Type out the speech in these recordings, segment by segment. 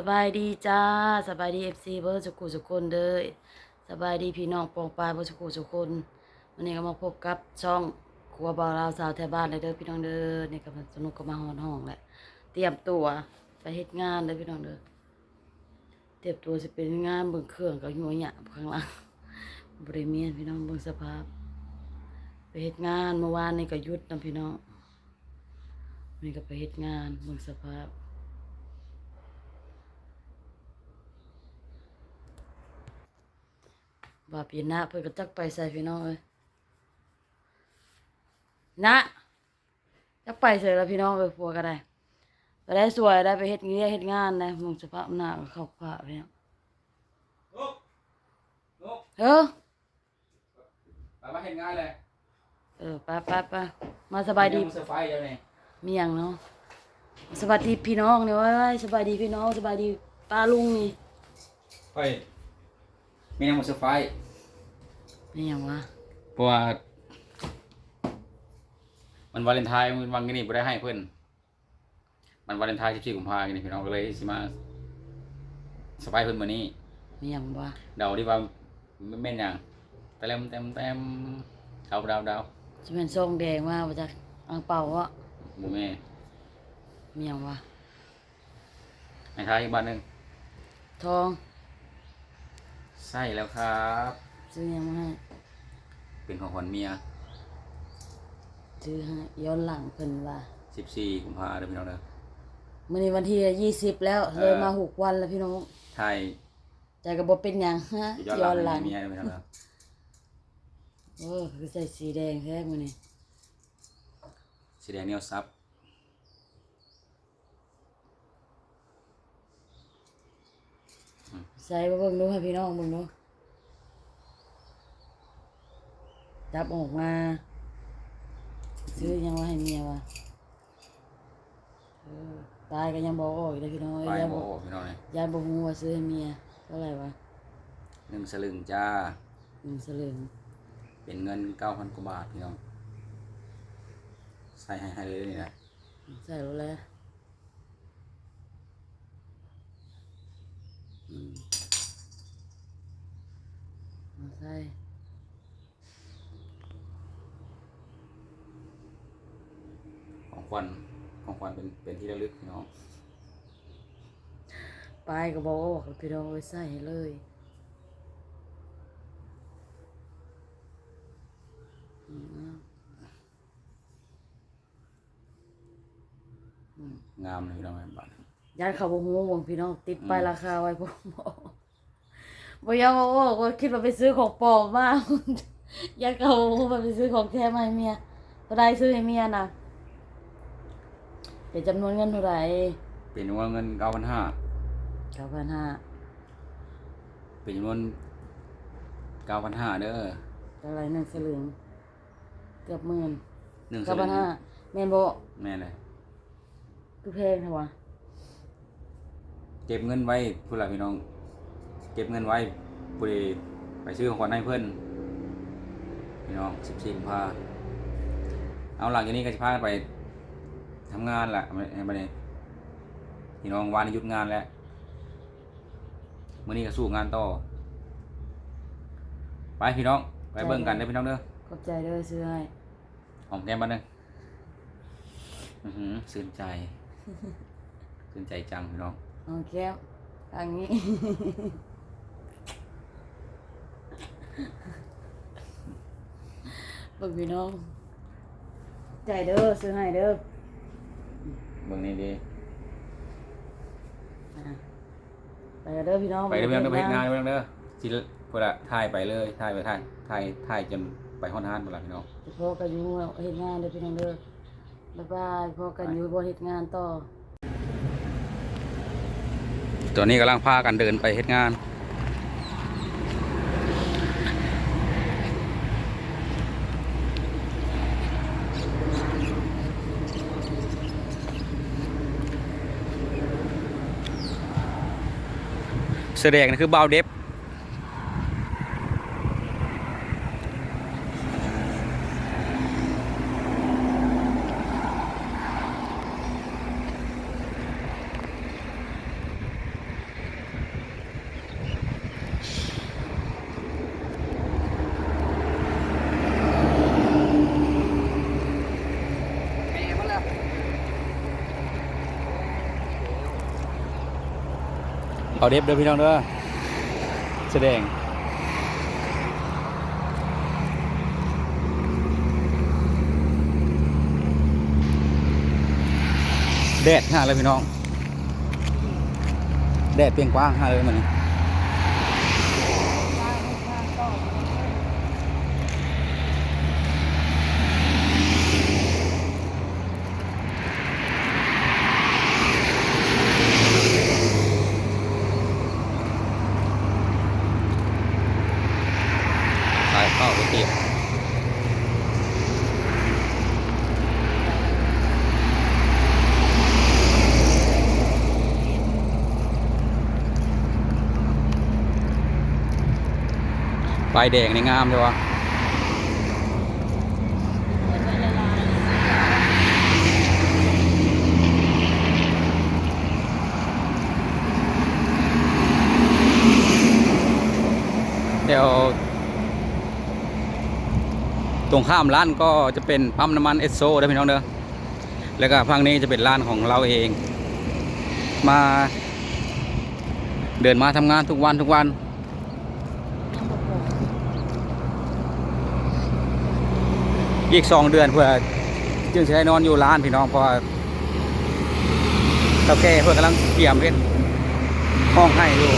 สบายดีจ้าสบายดีเอฟซีเบอร์สุกุสุคนเด้อสบายดีพี่น้องปองปลายเบอร์สุกุสุคนวันนี้ก็มาพบกับช่องครัวบาลาวสาวแถวบ้านเลยเด้อพี่น้องเด้อนี่ก็สนุกก็มาหอนห้องแหละเตรียมตัวไปเฮ็ดงานเด้อพี่น้องเด้อเตรียมตัวจะเป็นงานเบิ่งเครื่องกับหัวหยาบข้างหลังบริเมียนพี่น้องเบิ่งสภาพ ไปเฮ็ดงานเมื่อวานนี่ก็ยุดนะพี่น้องนี่ก็ไปเฮ็ดงานเบิ่งสภาพ ว่าปีหน้าเพิ่นก็จักไปใส่พี่น้องเอ้ยนะจักไปใส่แล้วพี่น้องเอ้ยพัวก็ได้ก็ได้สวยได้ไปเฮ็ดเงี้ยเฮ็ดงานนะมึงสภาพหน้าก็เข้าผ้าพี่น้องลุกลุกเออไปมาเห็นงานเลยเออไปไปไปมาสบายดีเซอร์ไพรส์เดี๋ยวนี้มีหยังเนาะสบายดีพี่น้องนี่เว้ยสบายดีพี่น้องสบายดีป้าลุงนี่ไปมีน้ำมันเซอร์ไพรส์ มีหยังวะเพราะว่า มันวาเลนไทน์มันวันนี้ไม่ได้ให้เพื่อนมันวาเลนไทน์14กุมภาพันธ์นี่พี่น้องก็เลยสิมาสไปร์เพื่อนมื้อนี้มีหยังวะเดาดีว่าแม่นหยังเต็มเต็มเต็มเดาเดาเดาสิเป็นทรงแดงมาบ่จักอังเปาวะหมู่แม่มีหยังวะให้ทายอีกบ้านหนึงทองใช่แล้วครับ ซื้อหยังมาให้เป็นของขวัญเมีย ซื้อให้ย้อนหลังเพิ่นว่า14กุมภาพันธ์เด้อพี่น้องเด้อ มื่อนี้วันที่ยี่สิบแล้วเออ เลยมาหกวันแล้วพี่น้องไทยใจก็บ่เป็นหยังฮะย้อนย้อนหหลัลังงให้เมียเด้อพี่น้องเด้อโอ้คือใส่สีแดงแท้มื้อนี้สีแดงเหนียวซับใส่มาเบิ่งดูให้พี่น้องเบิ่งดู จับออกมา ซื้อหยังมาให้เมียวะเออตายก็ยังบอกออกอีกเลยพี่น้องไปยายโมบอกพี่น้องเลยยายบอกฮู้ว่าซื้อให้เมียเท่าไหร่วะหนึ่งสลึงจ้า หนึ่งสลึงเป็นเงินเก้าพันกว่าบาทพี่น้อง ใส่ให้ให้เลยนี่นะใส่รู้แล้วอืมเอาใส่ ของขวัญของขวัญเป็นเป็นที่ระลึกพี่น้องปลายก็บอกว่าบอกพี่น้องไว้ใส่ให้เลยอืมงามเลยพี่น้องบาทยายเขาบอกฮู้วงพี่น้องติดป้ายราคาไว้ผมบอกบอกยังบอกว่าว่าคิดว่าไปซื้อของปลอมมากยายเขาบอกว่าไปซื้อของแท้มาให้เมียเท่าไรซื้อให้เมียน่ะ เป็นจำนวนเงินเท่าไหร่เป็นจำนวนเงินเก้าพันห้าเก้าพันห้าเป็นจำนวนเก้าพันห้าเด้อเท่าไหรหนึ่งสลึงเกือบหมื่นหนึ่งสเก้าลึพันงห้าแม่นบอกแม่เลยคือเพลงเถอะวะเก็บเงินไว้ผู้หลักพี่น้อง เก็บเงินไว้ผู้ใดไปซื้อของขวัญให้เพื่อนพี่น้องสิบสี่กุมภาเอาหลังจากนี้ก็จะพากันไป ทำงานแหละไม่ไม่ได้พี่น้องวานในหยุดงานแล้วมื่อนี้ก็สู้งานต่อ ไปพี่น้อง ไปเบิ่งกันเด้อพี่น้องเด้อขอบใจเด้อซื้อให้หอมแก้มบ้านหนึงอือหือสื่นใจสื่นใจจังพี่น้องน้องแก้วทางนี้เบิ่งพี่น้อง ใจเด้อซื้อให้เด้อ เบิ่งนี่ดีอะไปกันเด้อพี่น้องไปเด้อพี่น้องเด้อไปเฮ็ดงานเด้อพี่น้องเด้อสิเพิ่นละถ่ายไปเลยถ่ายไปถ่ายถ่ายถ่ายจนไปฮอดฮานพุ่นล่ะพี่น้องจะพอกันอยู่เฮ็ดงานเด้อพี่น้องเด้อบ๊ายบายพอกันอยู่บ่เฮ็ดงานต่อตอนนี้กำลังพากันเดินไปเฮ็ดงาน เสื้อแดงนะคือเบาวเด็บ เอาเด็บเด้อพี่น้องเด้อแสดงแดดห่าเลยพี่น้อง แดดเปรียงกว้างห่าเลยมันนี่สายเข้าไปเตียบ ไฟแดงนี่งามใช่ปะเดี๋ยวตรงข้ามร้านก็จะเป็นปั๊มน้ำมันเอสโซนะพี่น้องเด้อ แล้วก็ฝั่งนี้จะเป็นร้านของเราเอง มาเดินมาทำงานทุกวันทุกวัน อีกสองเดือนเพื่อจึงจะได้นอนอยู่ร้านพี่น้องเพราะเท่าแก่เพื่อกำลังเตรียมเฮ็ดห้องให้อยู่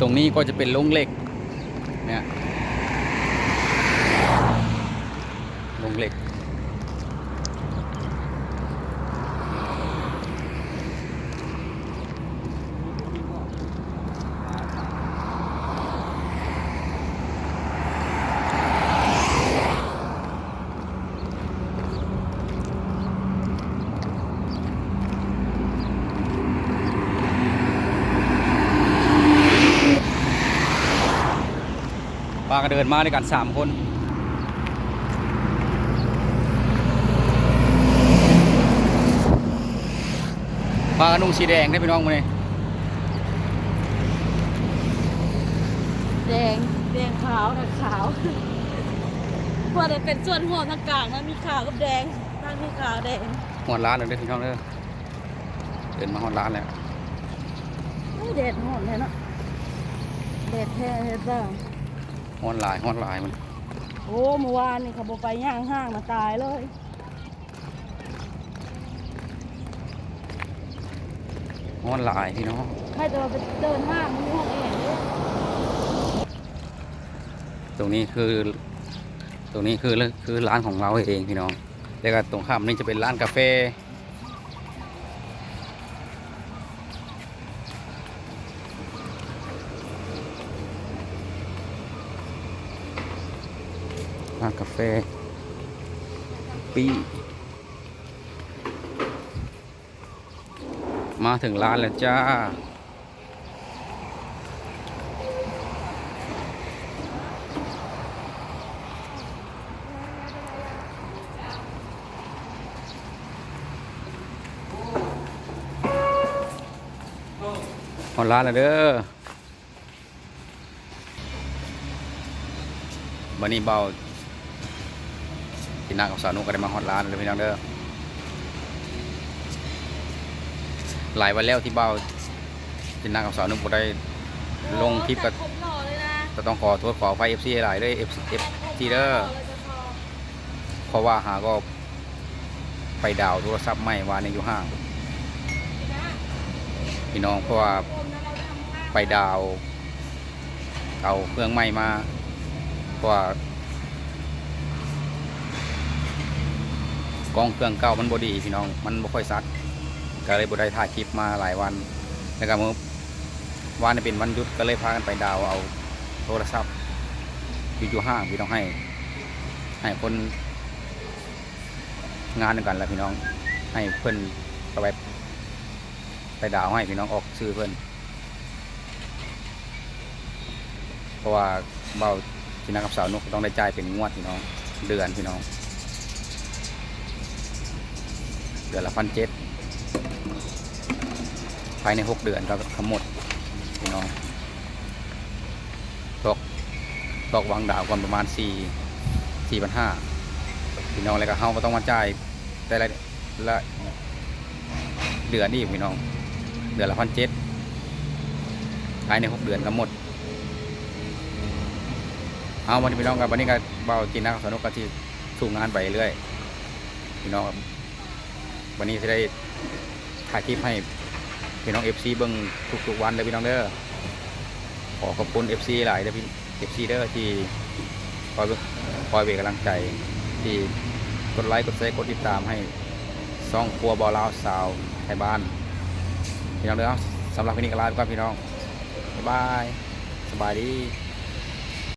ตรงนี้ก็จะเป็นลงเหล็กเนี่ยลงเหล็ก เดินมาด้วยกันสามคนปากระนุ่งสีแดงได้พี่น้องมาเลยแดงแดงขาวนะขาวเพราะแต่เป็นส่วนหัวทางกลางนะมีขาวกับแดงตั้งมีขาวแดงหอดร้านเลยเด้อพี่น้องเด้อเดินมาหอดร้านแล้วโอ้ยแดดหอนเลยเนาะแดดแท้เลยบ้า งหอดหลายหอดหลายมัน โอ้เมื่อวานนี่เขาบอกไปย่างห้างมาตายเลยหอดหลายพี่น้องไม่แต่ว่าไปเดินห้างมีห้องแอร์ด้วยตรงนี้คือ ตรงนี้คือคือร้านของเราเองพี่น้องแล้วก็ตรงข้ามนี่จะเป็นร้านกาแฟากาแฟปีมาถึงร้านแล้วจ้า หอดร้านแล้วเด้อวันนี้เบา ที่นั่งกับสาวนุกก็ได้มาฮอดร้านเลยพี่น้องเด้อหลายวันแล้วที่เบาที่นั่งกับสาวนุกบ่ได้ลงคลิปกับครบหล่อเลยนะก็ต้องขอโทษขอไฟเอฟซีหลายเลยเอฟเอฟทีเด้อเพราะว่าหาก็ไปดาวน์โทรศัพท์ใหม่วานในอยู่ห้างพี่น้องเพราะว่าไปดาวน์เอาเครื่องใหม่มาเพราะว่ากล้ องเครื่องเก่ามันบดีพี่น้องมันบ่ค่อยซัดก็เลยบ่ได้ถ่ายคลิปมาหลายวันแล้วก็เมื่อวานนี้เป็นวันหยุดก็เลยพากันไปดาวเอาโทรศัพท์อยู่อยู่ห้างพี่น้องให้ ให้คนงานเดียกันแหละพี่น้อง ให้เพื่อนก็ไปไปดาวให้พี่น้องออกซื้อเพื่อนเพราะว่าเบาที่นักกับสาวนกต้องได้จ่ายเป็นงวดพี่น้องเดือนพี่น้อง เดือนละพันเจ็ดภายในหกเดือนก็ทั้งหมดพี่น้องตกตกวางดาวก่อนประมาณสี่สี่พันห้าพี่น้องแล้วก็เฮาก็ต้องมาจ่ายแต่ละละเดือนนี่พี่น้อง เดือนละพันเจ็ดภายในหกเดือนก็หมดเอาวันนี้พี่น้องกับวันนี้ก็เบาจีนักสนุกกันที่สู่งานไปเรื่อยพี่น้องครับ วันนี้จะได้ถ่ายคลิปให้พี่น้อง FC เบิ้งทุกๆวันเลยพี่น้องเด้อขอขอบคุณ FC หลายเด้อพี่ FC เด้อที่คอยคอยเวกกำลังใจที่กดไลค์กดแชร์กดติดตามให้ซ่องครัวบอลาวสาวไทยบ้านพี่น้องเด้อสำหรับวันนี้ก็ลาไปก่อนพี่น้องบ๊ายบายสบายดี